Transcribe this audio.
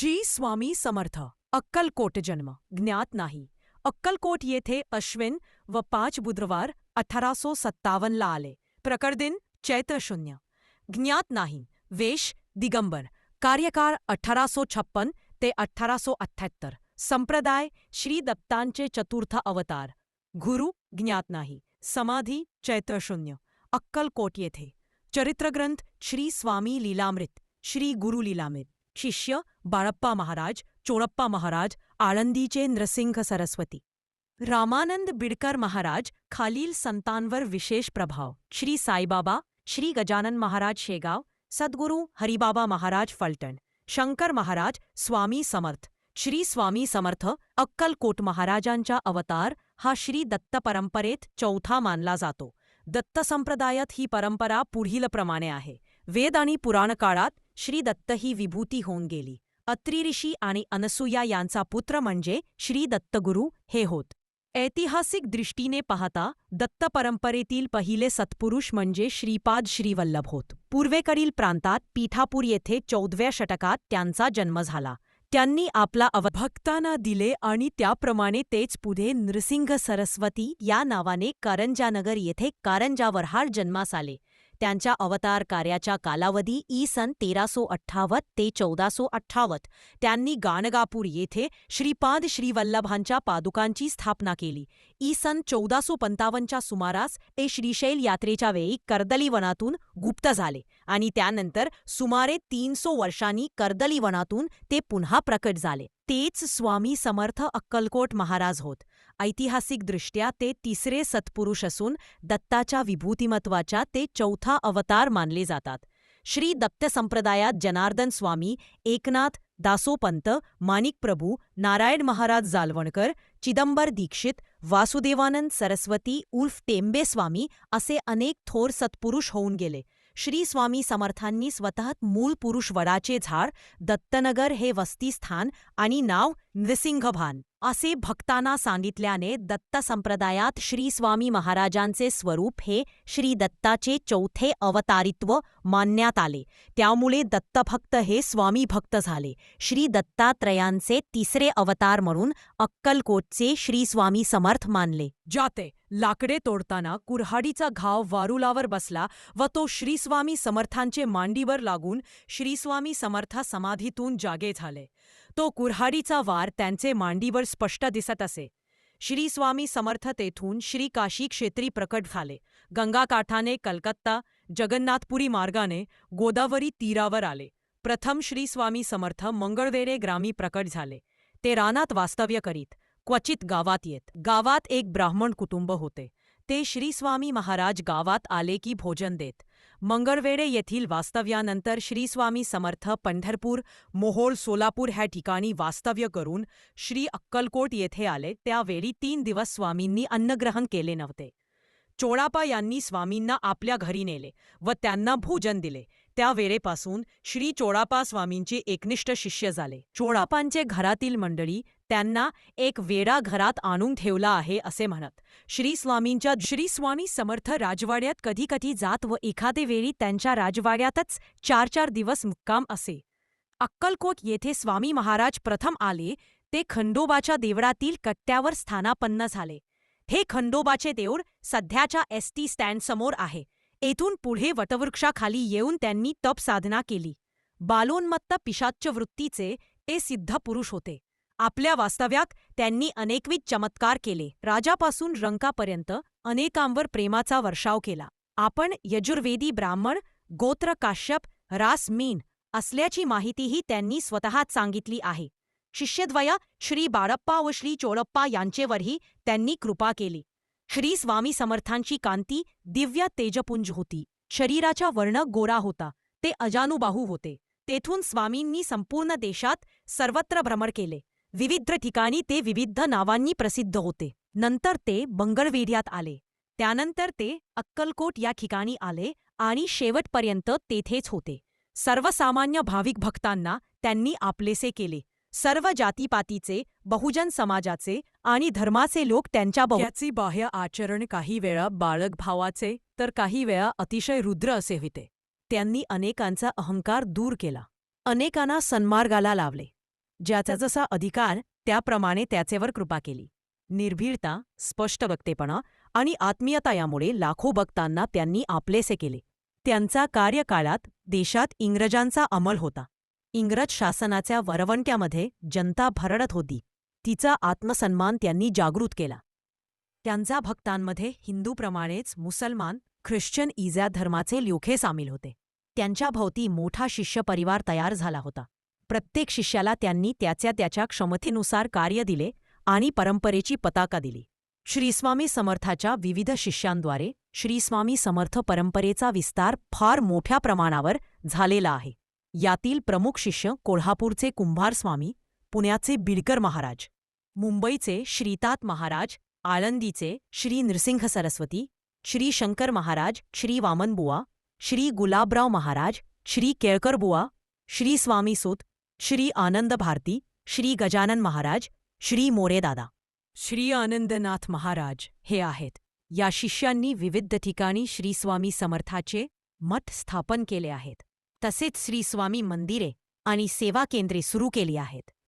श्री स्वामी समर्थ। अक्कलकोट जन्म। ज्ञात नाही। अक्कलकोट येथे अश्विन व पाच बुधवार अठरासो सत्तावन्नला आले. प्रकरदिन चैत्र शून्य ज्ञात नाही। वेश दिगंबर। कार्यकाळ अठरासो छप्पन ते अठरासो अठ्ठ्याहत्तर संप्रदाय श्री दत्तांचे चतुर्थ अवतार। गुरु ज्ञात नाही। समाधी चैत्र शून्य अक्कलकोट येथे। चरित्रग्रंथ श्री स्वामी लीलामृत। श्री गुरु लीलामृत। शिष्य बाळप्पा महाराज चोळप्पा महाराज आळंदीचे नृसिंह सरस्वती. रामानंद बिडकर महाराज खालील संतांवर विशेष प्रभाव. श्री साईबाबा श्री गजानन महाराज शेगाव सद्गुरू हरिबाबा महाराज फलटण शंकर महाराज स्वामी समर्थ श्री स्वामी समर्थ अक्कलकोट महाराजांचा अवतार हा श्री दत्त परंपरेत चौथा मानला जातो. दत्त संप्रदायात ही परंपरा पुढीलप्रमाणे आहे. वेद आणि पुराण काळात श्री दत्त ही विभूती होऊन गेली. अत्री ऋषी आणि अनसुया यांचा पुत्र म्हणजे श्री दत्तगुरू हे होत. ऐतिहासिक दृष्टीने पाहता दत्त परंपरेतील पहिले सत्पुरुष म्हणजे श्रीपाद श्रीवल्लभ होत. पूर्वेकडील प्रांतात पीठापूर येथे चौदव्या षटकात त्यांचा जन्म झाला. त्यांनी आपला अवभक्तांना दिले आणि त्याप्रमाणे तेच पुढे नृसिंह सरस्वती या नावाने कारंजानगर येथे कारंजावरहार जन्मास आले. त्यांच्या अवतार कार्याच्या कालावधी ई सन तेरासो अठ्ठावत ते चौदासो अठ्ठावत. त्यांनी गाणगापूर येथे श्रीपाद श्रीवल्लभांच्या पादुकांची स्थापना केली. ई सन चौदासो पंचावन्नच्या सुमारास ते श्रीशैल यात्रेच्या वेळी कर्दलीवनातून गुप्त झाले. आणि त्यानंतर सुमारे तीनसो वर्षांनी कर्दलीवनातून ते पुन्हा प्रकट झाले. तेच स्वामी समर्थ अक्कलकोट महाराज होत. ऐतिहासिकदृष्ट्या ते तिसरे सत्पुरुष असून दत्ताच्या विभूतिमत्वाच्या ते चौथा अवतार मानले जातात. श्री दत्त संप्रदायात जनार्दन स्वामी एकनाथ दासोपंत माणिकप्रभू नारायण महाराज जालवणकर चिदंबर दीक्षित वासुदेवानंद सरस्वती उर्फ टेंबे स्वामी असे अनेक थोर सत्पुरुष होऊन गेले. श्री स्वामी समर्थांनी स्वतः मूळ पुरुष वडाचे झाड दत्तनगर हे वस्तीस्थान आणि नाव नृसिंहभान असे भक्तांना सांगितल्याने दत्त संप्रदायात श्री स्वामी महाराजांचे स्वरूप हे श्री दत्ताचे चौथे अवतारित्व मानण्यात आले. त्यामुळे दत्तभक्त हे स्वामी भक्त झाले. श्री दत्तात्रयांचे तिसरे अवतार म्हणून अक्कलकोटचे श्री स्वामी समर्थ मानले जाते. लाकडे तोडताना कुऱ्हाडीचा घाव वारुलावर बसला व तो श्रीस्वामी समर्थांचे मांडीवर लागून श्रीस्वामी समर्थ समाधीतून जागे झाले. तो कुऱ्हाडीचा वार त्यांचे मांडीवर स्पष्ट दिसत असे. श्रीस्वामी समर्थ तेथून श्री काशी क्षेत्री प्रकट झाले. गंगाकाठाने कलकत्ता जगन्नाथपुरी मार्गाने गोदावरी तीरावर आले. प्रथम श्रीस्वामी समर्थ मंगळवेरे ग्रामी प्रकट झाले. ते रानात वास्तव्य करीत. क्वचित गावात येत. गावात एक ब्राह्मण कुटुंब होते. ते श्रीस्वामी महाराज गावात आले की भोजन देत. मंगळवेडे येथील वास्तव्यानंतर श्रीस्वामी समर्थ पंढरपूर मोहोळ सोलापूर ह्या ठिकाणी वास्तव्य करून श्री अक्कलकोट येथे आले. त्यावेळी तीन दिवस स्वामींनी अन्नग्रहण केले नव्हते. चोळापा यांनी स्वामींना आपल्या घरी नेले व त्यांना भोजन दिले. त्या वेळेपासून श्री चोळापा स्वामींचे एकनिष्ठ शिष्य झाले. चोळापांचे घरातील मंडळी त्यांना एक वेडा घरात आणून ठेवला आहे असे म्हणत श्री स्वामींच्या श्री स्वामी समर्थ राजवाड्यात कधी कधी जात व एखादे वेळी त्यांच्या राजवाड्यातच चार चार दिवस मुक्काम असे. अक्कलकोट येथे स्वामी महाराज प्रथम आले ते खंडोबाच्या देवळातील कट्ट्यावर स्थानापन्न झाले. हे खंडोबाचे देऊळ सध्याच्या एस टी स्टँडसमोर आहे. येथून पुढे वटवृक्षाखाली येऊन त्यांनी तप साधना केली. बालोन्मत्त पिशाच्च वृत्तीचे ते सिद्ध पुरुष होते. आपल्या वास्तव्यात त्यांनी अनेकविध चमत्कार केले. राजापासून रंकापर्यंत अनेकांवर प्रेमाचा वर्षाव केला. आपण यजुर्वेदी ब्राह्मण गोत्र काश्यप रास मीन असल्याची माहितीही त्यांनी स्वतःच सांगितली आहे. शिष्यद्वया श्री बाळप्पा व श्री चोळप्पा यांचेवरही त्यांनी कृपा केली. श्री स्वामी समर्थांची कांती दिव्य तेजपुंज होती. शरीराचा वर्ण गोरा होता. ते अजानुबाहू होते. तेथून स्वामींनी संपूर्ण देशात सर्वत्र भ्रमण केले. विविध ठिकाणी ते विविध नावांनी प्रसिद्ध होते. नंतर ते बंगळवेढ्यात आले. त्यानंतर ते अक्कलकोट या ठिकाणी आले आणि शेवटपर्यंत तेथेच होते. सर्वसामान्य भाविक भक्तांना त्यांनी आपलेसे केले. सर्व जातीपातीचे बहुजन समाजाचे आणि धर्माचे लोक त्यांच्या याचे बाह्य आचरण काही वेळा बाळक भावाचे तर काही वेळा अतिशय रुद्र असे होते. त्यांनी अनेकांचा अहंकार दूर केला. अनेकांना सन्मार्गाला लावले. ज्याचा जसा अधिकार त्याप्रमाणे त्याचेवर कृपा केली. निर्भीडता स्पष्ट वक्तेपणा आणि आत्मीयता यामुळे लाखो भक्तांना त्यांनी आपलेसे केले. त्यांचा कार्यकाळात देशात इंग्रजांचा अंमल होता. इंग्रज शासनाच्या वरवंट्यामध्ये जनता भरडत होती. तिचा आत्मसन्मान त्यांनी जागृत केला. त्यांचा भक्तांमध्ये हिंदूप्रमाणेच मुसलमान ख्रिश्चन इजा धर्माचे लोखे सामील होते. त्यांच्या भोवती मोठा शिष्य परिवार तयार झाला होता. प्रत्येक शिष्याला त्यांनी त्याच्या त्याच्या क्षमतेनुसार कार्य दिले आणि परंपरेची पताका दिली. श्रीस्वामी समर्थाच्या विविध शिष्यांद्वारे श्रीस्वामी समर्थ परंपरेचा विस्तार फार मोठ्या प्रमाणावर झालेला आहे. यातील प्रमुख शिष्य कोल्हापूरचे कुंभार स्वामी पुण्याचे बिडकर महाराज मुंबईचे श्रीतात महाराज आळंदीचे श्री नृसिंह सरस्वती श्री शंकर महाराज श्री वामनबुवा श्री गुलाबराव महाराज श्री केळकरबुवा श्री स्वामी सुत श्री आनंद भारती श्री गजानन महाराज श्री मोरेदादा श्री आनंदनाथ महाराज हे आहेत. या शिष्यांनी विविध ठिकाणी श्री स्वामी समर्थाचे मठ स्थापन केले आहेत. तसेच श्री स्वामी मंदिरे आणि सेवा केंद्रे सुरू केली आहेत.